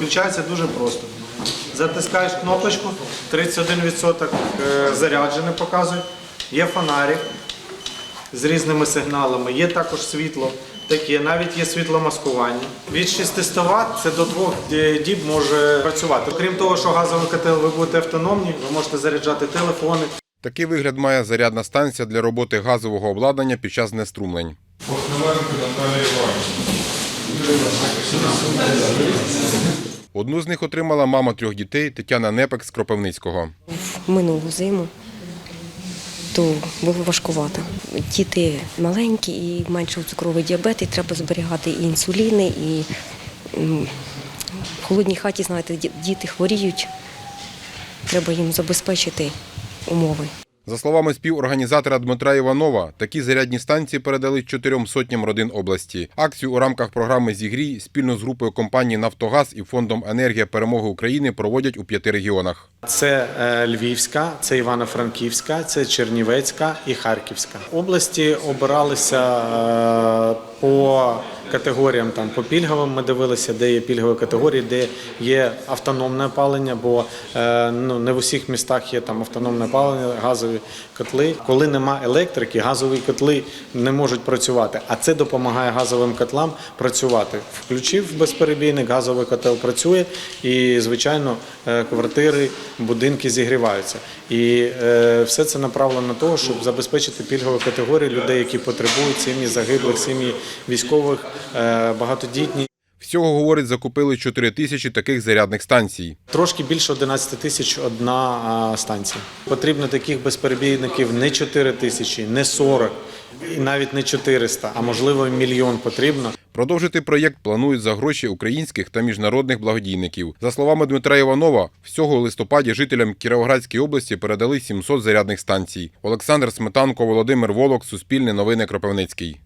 Включається дуже просто. Затискаєш кнопочку, 31% е, заряджене показує. Є фонарик з різними сигналами, є також світло. Таке, навіть є світломаскування. Від 600 Вт це до 2 діб може працювати. Окрім того, що газовий котел ви будете автономні, ви можете заряджати телефони, Такий вигляд має зарядна станція для роботи газового обладнання під час знеструмлень. Похнеленко Наталія Іванівна. Одну з них отримала мама трьох дітей Тетяна Непек з Кропивницького. минулу зиму, то було важкувато. Діти маленькі і менше цукровий діабет, і треба зберігати і інсуліни, і в холодній хаті, знаєте, діти хворіють. Треба їм забезпечити умови. За словами співорганізатора Дмитра Іванова, такі зарядні станції передали чотирьом сотням родин області. Акцію у рамках програми «Зігрій» спільно з групою компаній «Нафтогаз» і фондом «Енергія перемоги України» проводять у п'яти регіонах. Це е, Львівська, це Івано-Франківська, це Чернівецька і Харківська. Області обиралися е, по категоріям, там по пільговим ми дивилися, де є пільгові категорії, де є автономне опалення, бо е, ну, не в усіх містах є там автономне опалення, газові котли. Коли нема електрики, газові котли не можуть працювати, а це допомагає газовим котлам працювати. Включив безперебійник, газовий котел працює, і звичайно е, квартири, будинки зігріваються. І е, все це направлено на того, щоб забезпечити пільгові категорії людей, які потребують сім'ї загиблих, сім'ї військових, багатодітні. Всього, говорить, закупили 4 тисячі таких зарядних станцій. Трошки більше 11 тисяч одна станція. Потрібно таких безперебійників не 4 тисячі, не 40, і навіть не 400, а можливо мільйон потрібно. Продовжити проєкт планують за гроші українських та міжнародних благодійників. За словами Дмитра Іванова, всього у листопаді жителям Кіровоградської області передали 700 зарядних станцій. Олександр Сметанко, Володимир Волок, Суспільне новини Кропивницький.